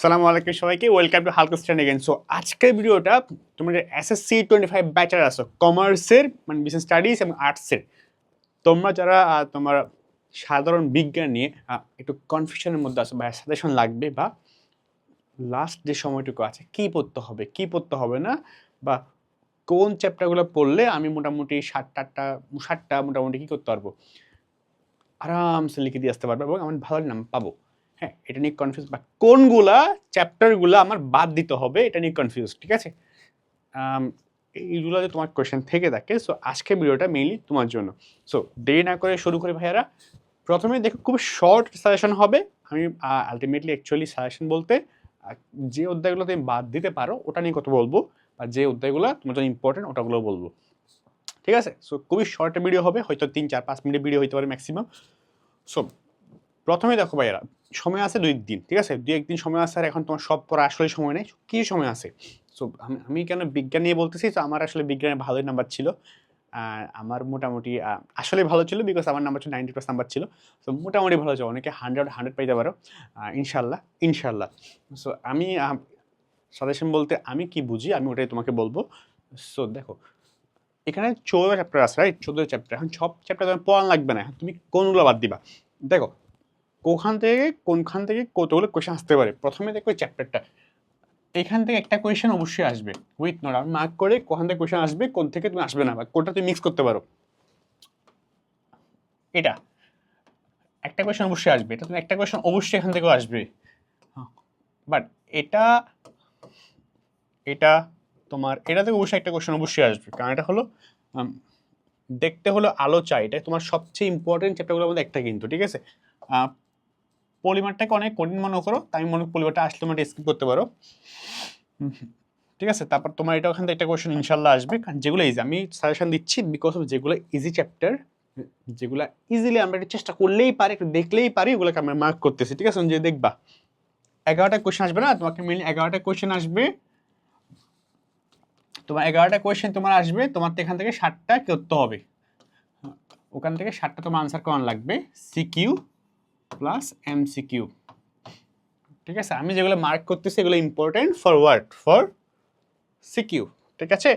সালামু আলাইকুম সবাইকে ওয়েলকাম টু হালকা স্ট্যান্ড এগেন সো আজকের ভিডিওটা তোমাদের এসএসসি টোয়েন্টি ফাইভ ব্যাচার আসো কমার্সের মানে বিজনেস স্টাডিজ এবং আর্টসের তোমরা যারা তোমার সাধারণ বিজ্ঞান নিয়ে একটু কনফিউশনের মধ্যে আসো বা সাজেশন লাগবে বা লাস্ট যে সময়টুকু আছে, কি পড়তে হবে, কি পড়তে হবে না, বা কোন চ্যাপ্টারগুলো পড়লে আমি মোটামুটি ষাটটা আটটা ষাটটা মোটামুটি কী করতে পারব, আরামসে লিখে দিয়ে আসতে পারব এবং আমি ভালো নাম পাবো। হ্যাঁ এটা নিয়ে কনফিউজ বা কোনগুলা চ্যাপ্টারগুলো আমার বাদ দিতে হবে, এটা নিয়ে কনফিউজ ঠিক আছে? এইগুলো যে তোমার কোয়েশ্চেন থেকে থাকে সো আজকে ভিডিওটা মেইনলি তোমার জন্য। সো দেরি না করে শুরু করি ভাইয়ারা। প্রথমে দেখো, খুব শর্ট সাজেশন হবে। আমি আলটিমেটলি অ্যাকচুয়ালি সাজেশন বলতে যে অধ্যায়গুলো তুমি বাদ দিতে পারো, ওটা নিয়ে কথা বলব আর যে অধ্যায়গুলো তোমার জন্য ইম্পর্টেন্ট ওটাগুলো বলব। ঠিক আছে? সো খুবই শর্ট ভিডিও হবে, হয়তো তিন, চার, পাঁচ মিনিট ভিডিও হতে পারে ম্যাক্সিমাম সো প্রথমে দেখো ভাইয়ারা সময় আছে দুই দিন, ঠিক আছে? দুই একদিন সময় আছে আর এখন তোমার সব পড়া আসলে সময় নেই। কি সময় আছে? সো আমি কেন বিজ্ঞান নিয়ে বলতেছি? তো আমার আসলে বিজ্ঞানে ভালোই নাম্বার ছিল। আর আমার মোটামুটি আসলে ভালো ছিল বিকজ আমার নাম্বার ছিল নাইনটি প্লাস নাম্বার ছিল। সো মোটামুটি ভালো ছিল। অনেকে হান্ড্রেড হান্ড্রেড পাইতে পারো। ইনশাল্লাহ ইনশাল্লাহ সো আমি সাজেশন বলতে আমি কি বুঝি আমি ওটাই তোমাকে বলব। সো দেখো, এখানে চৌদ্দ চ্যাপ্টার আছে রাইট চৌদ্দ চ্যাপ্টার এখন সব চ্যাপ্টার তোমার পড়ান লাগবে না। তুমি কোনগুলো বাদ দিবা? দেখো কোখান থেকে কোনখান থেকে কতগুলো কোয়েশন আসতে পারে? প্রথমে দেখো চ্যাপ্টারটা এখান থেকে একটা কোয়েশন অবশ্যই আসবে। উইথ নোট আমি মার্ক করে কোখান থেকে কোয়েশন আসবে, কোন থেকে তুমি আসবে না, বা কোনটা তুমি মিক্স করতে পারো। এটা। একটা কোয়েশন অবশ্যই আসবে। এটা তুমি একটা কোয়েশন অবশ্যই এখান থেকেও আসবে। বাট এটা এটা তোমার, এটা থেকে অবশ্যই একটা কোয়েশন অবশ্যই আসবে। কারণ এটা হলো দেখতে হলো আলো চাই। এটা তোমার সবচেয়ে ইম্পর্টেন্ট চ্যাপ্টারগুলোর মধ্যে একটা কিন্তু, ঠিক আছে? পলিমারটাকে অনেক কঠিন মনে করো তাই মনে পলিমারটা আসলে তোমরা স্কিপ করতে পারো। ঠিক আছে? তারপর তোমার এটা ওখান থেকে একটা কোয়েশন ইনশাল্লাহ আসবে। কারণ যেগুলো ইজি আমি সাজেশন দিচ্ছি বিকজ অফ যেগুলো ইজি চ্যাপ্টার যেগুলো ইজিলি আমরা একটু চেষ্টা করলেই পারি, একটু দেখলেই পারি, ওগুলোকে আমরা মার্ক করতেছি। ঠিক আছে? যে দেখবা। এগারোটা কোয়েশন আসবে না? তোমাকে মেনলি এগারোটা কোয়েশন আসবে। তোমার এগারোটা কোয়েশ্চেন তোমার আসবে, তোমার এখান থেকে ষাটটা করতে হবে। ওখান থেকে ষাটটা তোমার আনসার করান লাগবে। সিকিউ প্লাস এম সিকিউ ঠিক আছে? আমি যেগুলো মার্ক করতেছি, এগুলো important for word for CQ ঠিক আছে?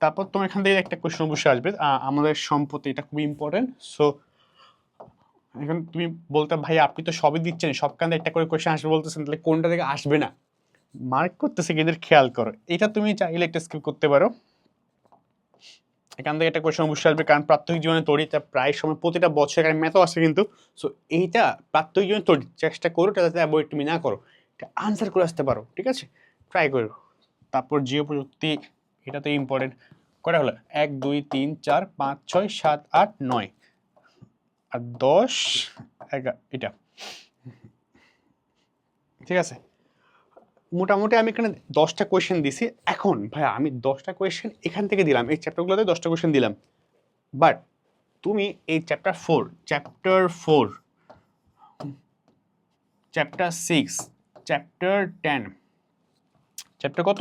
তারপর তোমার এখান থেকে একটা কোয়েশ্চেন অবশ্যই আসবে। আমাদের সম্পত্তি, এটা খুবই ইম্পর্টেন্ট সো এখন তুমি বলতে, ভাই, আপনি তো সবই দিচ্ছেন, সবখান থেকে একটা করে কোয়েশ্চেন আসবে বলতেছেন, তাহলে কোনটা থেকে আসবে না? মার্ক করতেছে এদের খেয়াল করো, এটা তুমি চাইলে একটা স্কিপ করতে পারো। এখান থেকে একটা কোয়েশ্চেন অবশ্যই আসবে, কারণ প্রাত্যহিক জীবনে তড়িৎ প্রায় সময় প্রতিটা বছর এখানে ম্যাথও আসে কিন্তু। সো এইটা প্রাত্যহিক জীবনে তড়িৎ, চেষ্টা করো এটা যাতে অ্যাভয়েড তুমি না করো। এটা আনসার করে আসতে পারো, ঠিক আছে? ট্রাই করো। তারপর জিও প্রযুক্তি এটা তো ইম্পর্টেন্ট কটা হলো? এক, দুই, তিন, চার, পাঁচ, ছয়, সাত, আট, নয়। আর দশ, এগারো, এটা। ঠিক আছে? মোটামুটি আমি এখানে দশটা কোয়েশ্চেন দিছি। এখন, ভাইয়া, আমি দশটা কোয়েশ্চেন এখান থেকে দিলাম। এই চ্যাপ্টারগুলোতে দশটা কোয়েশ্চেন দিলাম। বাট তুমি এই chapter four chapter four chapter six chapter ten chapter কত?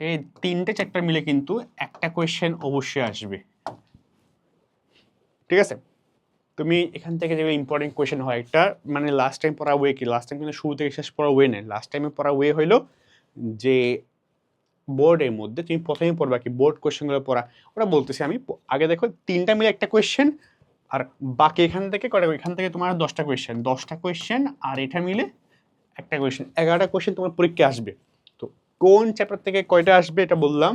এই তিনটে চ্যাপ্টার মিলে কিন্তু একটা কোয়েশ্চেন অবশ্যই আসবে। ঠিক আছে? তুমি এখান থেকে যেগুলো ইম্পর্টেন্ট কোয়েশ্চেন হয় একটা মানে লাস্ট টাইম পড়া ওয়ে কি? লাস্ট টাইম কিন্তু শুরু থেকে শেষ পড়া ওয়ে নেই। লাস্ট টাইমে পড়া ওয়ে হইল যে বোর্ডের মধ্যে তুমি প্রথমেই পড়বা কি? বোর্ড কোয়েশ্চেনগুলো পড়া। ওটা বলতেছি, আমি আগে দেখো, তিনটা মিলে একটা কোয়েশ্চেন আর বাকি এখান থেকে কটা এখান থেকে তোমার দশটা কোয়েশ্চেন দশটা কোয়েশ্চেন আর এটা মিলে একটা কোয়েশ্চেন এগারোটা কোয়েশ্চেন তোমার পরীক্ষা আসবে। তো কোন চ্যাপ্টার থেকে কয়টা আসবে এটা বললাম।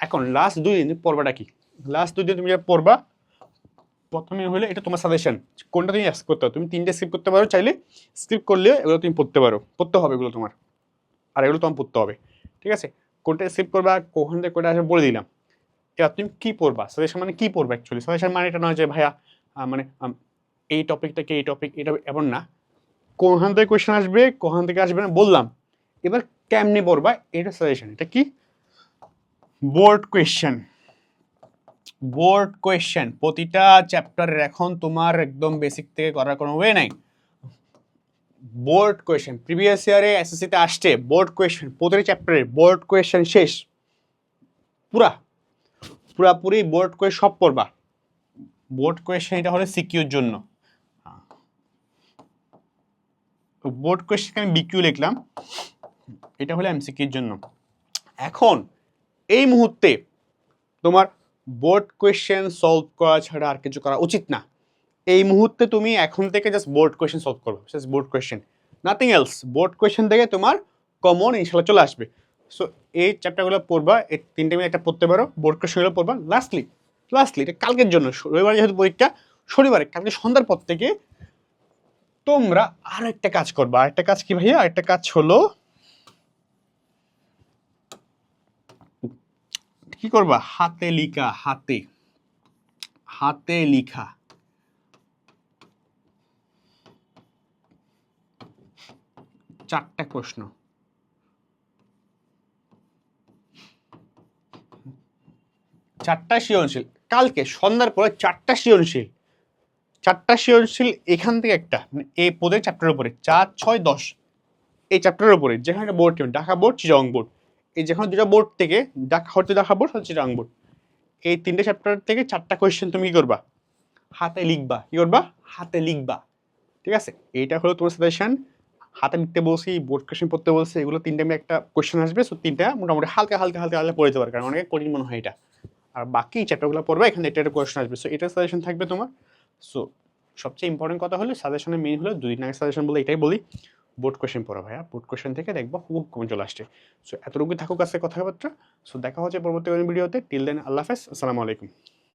এখন লাস্ট দুই দিন পড়বাটা কি? লাস্ট দুই দিন তুমি যেটা পড়বা প্রথমে হলে এটা তোমার সাজেশন কোনটা তুমি স্কিপ করতে পারো। তুমি তিনটে স্কিপ করতে পারো চাইলে স্কিপ করলে এগুলো তুমি পড়তে পারো। পড়তে হবে এগুলো তোমার। আর এগুলো তোমার পড়তে হবে। ঠিক আছে? কোনটা স্কিপ করবা, কখন থেকে কোনটা আসবে বলে দিলাম। এবার তুমি কী পড়বা? সাজেশন মানে কী পড়বা অ্যাকচুয়ালি সাজেশন মানে এটা নয় যে, ভাইয়া মানে এই টপিকটাকে এই টপিক এটা এমন না। কোনখান থেকে কোয়েশ্চেন আসবে, কোখান থেকে আসবে না বললাম। এবার কেমনে পড়বা? এটা সাজেশন এটা কি? বোর্ড কোয়েশ্চেন বোর্ড কোয়েশ্চেন প্রতিটা চ্যাপ্টারের এখন তোমার একদম বেসিক থেকে করার কোনো ওয়ে নাই। বোর্ড কোয়েশ্চেন প্রিভিয়াস ইয়ারে এসএসসিতে আসছে বোর্ড কোয়েশ্চেন প্রতিটা চ্যাপ্টারে বোর্ড কোয়েশ্চেন শেষ। পুরা পুরাপুরি বোর্ড কোয়েশ সব পড়বা। বোর্ড কোয়েশ্চেন এটা হলো সিকিউর জন্য। বোর্ড কোয়েশ্চেন আমি বিকিউ লিখলাম, এটা হলো এমসিকিউর জন্য। এখন, এই মুহূর্তে তোমার বোর্ড কোয়েশ্চেন সলভ করা ছাড়া আর কিছু করা উচিত না। এই মুহূর্তে তুমি এখন থেকে জাস্ট বোর্ড কোয়েশ্চেন সলভ করবে just board question nothing else board question থেকে তোমার কমন ইনশাল্লাহ চলে আসবে। সো এই চ্যাপ্টারগুলো পড়বা, এই তিনটে মিনিট একটা পড়তে পারো বোর্ড কোয়েশ্চেনগুলো পড়বা লাস্টলি লাস্টলি এটা কালকের জন্য, রবিবার যেহেতু পরীক্ষা, শনিবারে, কালকে সন্ধ্যার পর থেকে তোমরা আর একটা কাজ করবা আর একটা কাজ কি ভাইয়া? আর একটা কাজ হলো কি করবা? হাতে লিখা, হাতে। হাতে লিখা। চারটা প্রশ্ন। চারটা সৃজনশীল। কালকে, সন্ধ্যার পরে চারটা সৃজনশীল। চারটা সৃজনশীল এখান থেকে একটা মানে এই পদের চ্যাপ্টারের উপরে। চার, ছয়, দশ। এই চ্যাপ্টারের উপরে, যেখানে বোর্ড ঢাকা বোর্ড চিরং বোর্ড। এই যেখানে দুটো বোর্ড থেকে ঢাকা হতে ঢাকা বোর্ড হচ্ছে চিরং বোর্ড এই তিনটে চ্যাপ্টার থেকে চারটা কোয়েশ্চেন তুমি কি করবা? হাতে লিখবা। কি করবা? হাতে লিখবা। ঠিক আছে? এইটা হলো তোমার সাজেশন হাতে লিখতে বলছি বোর্ড কোয়েশ্চেন পড়তে বলছি, এগুলো তিনটে আমি একটা কোয়েশ্চেন আসবে। সো তিনটা মোটামুটি হালকা হালকা হালকা হালকা পড়ে যেতে কারণ অনেক কঠিন মনে হয় এটা। আর বাকি চ্যাপ্টারগুলো পড়বে, এখানে এটা একটা কোয়েশ্চেন আসবে। সো এটা সাজেশন থাকবে তোমার। সো সবচেয়ে ইম্পর্টেন্ট কথা হলো সাজেশনের মেইন হলো, দুই দিন আগে সাজেশন বলে এটাই বলি। বোর্ড কোয়েশ্চেন পড়ো ভাইয়া। বোর্ড কোয়েশ্চেন থেকে দেখব খুব কম চলে আসছে। সো এতটুকু থাকুক আছে কথাবার্তা। সো দেখা হচ্ছে পরবর্তী ভিডিওতে টিল দেন আল্লাহ হাফেজ। আসসালামু আলাইকুম।